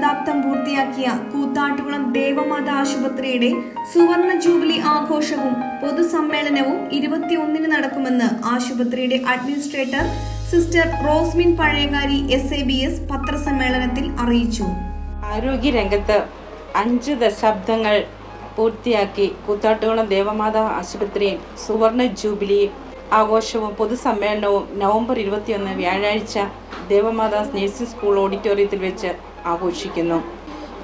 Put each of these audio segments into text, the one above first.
ശതാബ്ദം പൂർത്തിയാക്കിയ കൂത്താട്ടുകുളം ദേവമാത ആശുപത്രിയുടെ സുവർണ ജൂബിലി ആഘോഷവും പൊതുസമ്മേളനവും ഇരുപത്തിയൊന്നിന് നടക്കുമെന്ന് ആശുപത്രിയുടെ administrator sister Rosmin Pazhayakari S A B S പത്രസമ്മേളനത്തിൽ അറിയിച്ചു. ആരോഗ്യ ആരോഗ്യരംഗത്ത് അഞ്ച് ദശാബ്ദങ്ങൾ പൂർത്തിയാക്കി കൂത്താട്ടുകുളം ദേവമാത ആശുപത്രിയിൽ സുവർണ ജൂബിലി ആഘോഷവും പൊതുസമ്മേളനവും നവംബർ ഇരുപത്തിയൊന്ന് വ്യാഴാഴ്ച ദേവമാത നേഴ്സിംഗ് സ്കൂൾ ഓഡിറ്റോറിയത്തിൽ വെച്ച് ആഘോഷിക്കുന്നു.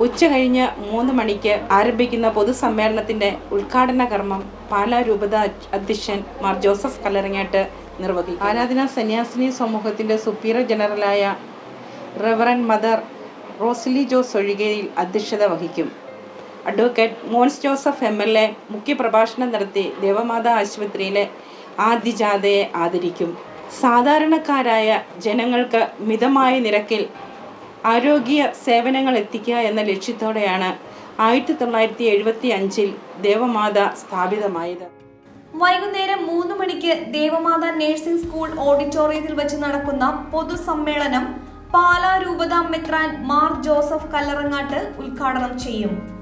ഉച്ച കഴിഞ്ഞ് മൂന്ന് മണിക്ക് ആരംഭിക്കുന്ന പൊതുസമ്മേളനത്തിന്റെ ഉദ്ഘാടന കർമ്മം പാലാ രൂപത അധ്യക്ഷൻ മാർ ജോസഫ് കല്ലറങ്ങാട്ട് നിർവഹിക്കും. ആരാധന സന്യാസിനി സമൂഹത്തിന്റെ സുപ്പീരിയർ ജനറലായ റവറൻ മദർ റോസ്ലി ജോസ് ഒഴികയിൽ അധ്യക്ഷത വഹിക്കും. Advocate Mons Joseph M L A മുഖ്യപ്രഭാഷണം നടത്തി ദേവമാതാ ആശുപത്രിയിലെ ആദ്യജാഥയെ ആദരിക്കും. സാധാരണക്കാരായ ജനങ്ങൾക്ക് മിതമായ നിരക്കിൽ ആരോഗ്യ സേവനങ്ങൾ എത്തിക്കുക എന്ന ലക്ഷ്യത്തോടെയാണ് ആയിരത്തി തൊള്ളായിരത്തി എഴുപത്തി അഞ്ചിൽ ദേവമാത സ്ഥാപിതമായത്. വൈകുന്നേരം മൂന്ന് മണിക്ക് ദേവമാത നഴ്സിംഗ് സ്കൂൾ ഓഡിറ്റോറിയത്തിൽ വെച്ച് നടക്കുന്ന പൊതുസമ്മേളനം പാലാ രൂപത മെത്രാൻ മാർ ജോസഫ് കല്ലറങ്ങാട്ട് ഉദ്ഘാടനം ചെയ്യും.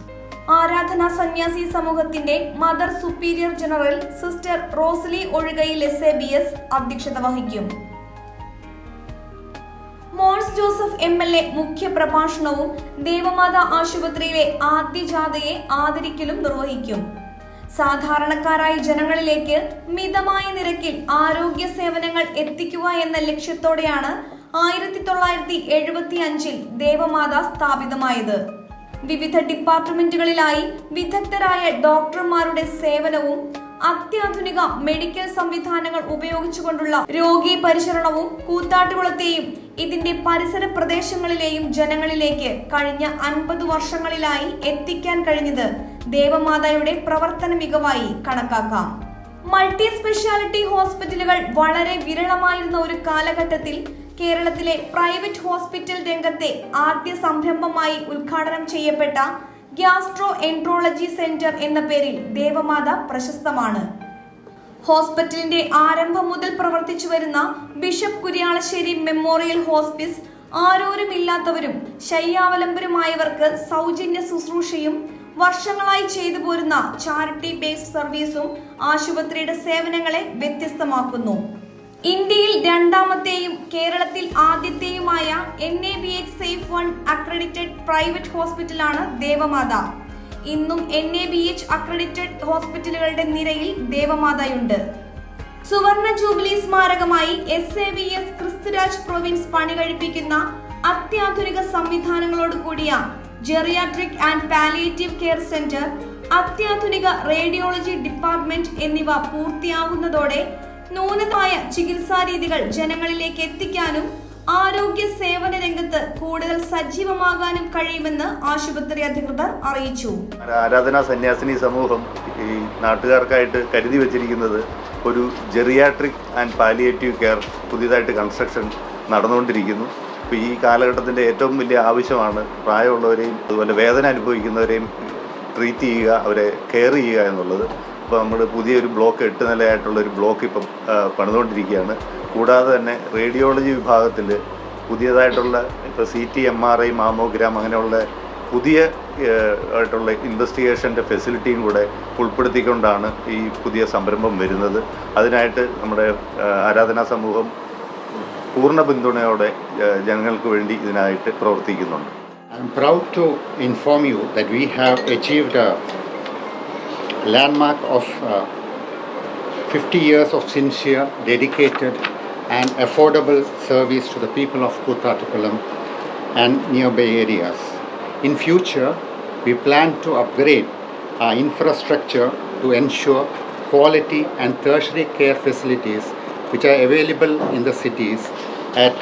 ആരാധനാ സന്യാസി സമൂഹത്തിന്റെ mother superior general sister Rosly Ozhukayil S A B S അധ്യക്ഷത വഹിക്കും. Mons Joseph M L A മുഖ്യ പ്രഭാഷണവും ദേവമാത ആശുപത്രിയിലെ ആദ്യ ജാഥയെ ആദരിക്കലും നിർവഹിക്കും. സാധാരണക്കാരായ ജനങ്ങളിലേക്ക് മിതമായ നിരക്കിൽ ആരോഗ്യ സേവനങ്ങൾ എത്തിക്കുക എന്ന ലക്ഷ്യത്തോടെയാണ് ആയിരത്തി തൊള്ളായിരത്തി എഴുപത്തി അഞ്ചിൽ ദേവമാത സ്ഥാപിതമായത്. വിവിധ ഡിപ്പാർട്ട്മെന്റുകളിലായി വിദഗ്ധരായ ഡോക്ടർമാരുടെ സേവനവും അത്യാധുനിക മെഡിക്കൽ സംവിധാനങ്ങൾ ഉപയോഗിച്ചുകൊണ്ടുള്ള രോഗി പരിചരണവും കൂത്താട്ടുകുളത്തെയും ഇതിന്റെ പരിസര പ്രദേശങ്ങളിലെയും ജനങ്ങളിലേക്ക് കഴിഞ്ഞ അൻപത് വർഷങ്ങളിലായി എത്തിക്കാൻ കഴിഞ്ഞത് ദേവമാതായുടെ പ്രവർത്തന മികവായി കണക്കാക്കാം. മൾട്ടി സ്പെഷ്യാലിറ്റി ഹോസ്പിറ്റലുകൾ വളരെ വിരളമായിരുന്ന ഒരു കാലഘട്ടത്തിൽ കേരളത്തിലെ പ്രൈവറ്റ് ഹോസ്പിറ്റൽ രംഗത്തെ ആദ്യ സംരംഭമായി ഉദ്ഘാടനം ചെയ്യപ്പെട്ട ഗ്യാസ്ട്രോ എൻട്രോളജി സെന്റർ എന്ന പേരിൽ ദേവമാത പ്രശസ്തമാണ്. ഹോസ്പിറ്റലിന്റെ ആരംഭം മുതൽ പ്രവർത്തിച്ചു വരുന്ന ബിഷപ്പ് കുര്യാളശ്ശേരി മെമ്മോറിയൽ ഹോസ്പിസ് ആരോരുമില്ലാത്തവരും ശയ്യാവലംബരുമായവർക്ക് സൗജന്യ ശുശ്രൂഷയും വർഷങ്ങളായി ചെയ്തു പോരുന്ന ചാരിറ്റി ബേസ്ഡ് സർവീസും ആശുപത്രിയുടെ സേവനങ്ങളെ വ്യത്യസ്തമാക്കുന്നു. ഇന്ത്യയിൽ രണ്ടാമത്തെയും കേരളത്തിൽ ആദ്യത്തെയുമായ N A B H safe one accredited private ഹോസ്പിറ്റലാണ് ദേവമാത. ഇന്നും N A B H accredited ഹോസ്പിറ്റലുകളുടെ നിരയിൽ ദേവമാതയുണ്ട്. സുവർണ jubilee സ്മാരകമായി S A B S Kristuraj province പണി കഴിപ്പിക്കുന്ന അത്യാധുനിക സംവിധാനങ്ങളോട് കൂടിയ geriatric and palliative care centre അത്യാധുനിക റേഡിയോളജി ഡിപ്പാർട്ട്മെന്റ് എന്നിവ പൂർത്തിയാകുന്നതോടെ നൂതനമായ ചികിത്സാ രീതികൾ ജനങ്ങളിലേക്ക് എത്തിക്കാനും ആരോഗ്യ സേവന രംഗത്ത് കൂടുതൽ സജീവമാകാനും കഴിയുമെന്ന് ആശുപത്രി അധികൃതർ അറിയിച്ചു. ആരാധനാ സന്യാസിനി സമൂഹം ഈ നാട്ടുകാർക്കായിട്ട് കരുതി വെച്ചിരിക്കുന്നത് ഒരു ജെറിയാട്രിക് ആൻഡ് പാലിയേറ്റീവ് കെയർ പുതിയതായിട്ട് കൺസ്ട്രക്ഷൻ നടന്നുകൊണ്ടിരിക്കുന്നു. ഇപ്പോൾ ഈ കാലഘട്ടത്തിന്റെ ഏറ്റവും വലിയ ആവശ്യമാണ് പ്രായമുള്ളവരെയും അതുപോലെ വേദന അനുഭവിക്കുന്നവരെയും ട്രീറ്റ് ചെയ്യുക അവരെ കെയർ ചെയ്യുക എന്നുള്ളത്. ഇപ്പോൾ നമ്മൾ പുതിയൊരു ബ്ലോക്ക് എട്ട് നിലയായിട്ടുള്ള ഒരു ബ്ലോക്ക് ഇപ്പം പണിതുകൊണ്ടിരിക്കുകയാണ്. കൂടാതെ തന്നെ റേഡിയോളജി വിഭാഗത്തിൽ പുതിയതായിട്ടുള്ള ഇപ്പോൾ C T M R I mammogram അങ്ങനെയുള്ള പുതിയ ആയിട്ടുള്ള ഇൻവെസ്റ്റിഗേഷന്റെ ഫെസിലിറ്റിയും കൂടെ ഉൾപ്പെടുത്തിക്കൊണ്ടാണ് ഈ പുതിയ സംരംഭം വരുന്നത്. അതിനായിട്ട് നമ്മുടെ ആരാധനാ സമൂഹം പൂർണ പിന്തുണയോടെ ജനങ്ങൾക്ക് വേണ്ടി ഇതിനായിട്ട് പ്രവർത്തിക്കുന്നുണ്ട് I'm proud to inform you that we have achieved a landmark of uh, 50 years of sincere, dedicated, and affordable service to the people of Kuttatupalam and nearby areas. In future, we plan to upgrade our infrastructure to ensure quality and tertiary care facilities which are available in the cities at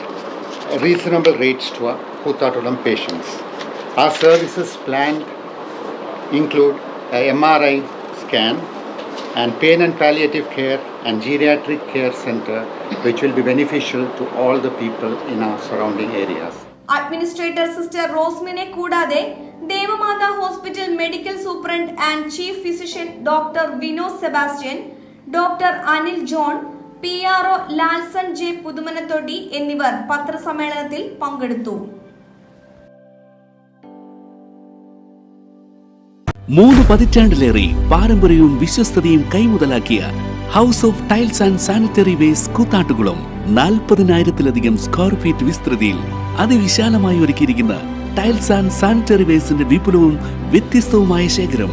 reasonable rates to our Kuttatulam patients. Our services planned include a MRI scan and pain and palliative care and geriatric care center which will be beneficial to all the people in our surrounding areas. Administrator sister റോസ്മിനെ കൂടാതെ Devamatha hospital medical superintendent and chief physician doctor Vinod Sebastian doctor Anil John P R O Lalson J Puthumanathotty എന്നിവർ പത്രസമ്മേളനത്തിൽ പങ്കെടുത്തു. മൂന്ന് പതിറ്റാണ്ടിലേറെ പാരമ്പര്യവും വിശ്വസ്തതയും കൈമുതലാക്കിയ house of tiles and sanitary wares കൂത്താട്ടുകളും നാൽപ്പതിനായിരത്തിലധികം സ്ക്വയർ ഫീറ്റ് വിസ്തൃതിയിൽ അതിവിശാലമായി ഒരുക്കിയിരിക്കുന്ന ടൈൽസ് ആൻഡ് സാനിറ്ററി വേസിന്റെ വിപുലവും വ്യത്യസ്തവുമായ ശേഖരം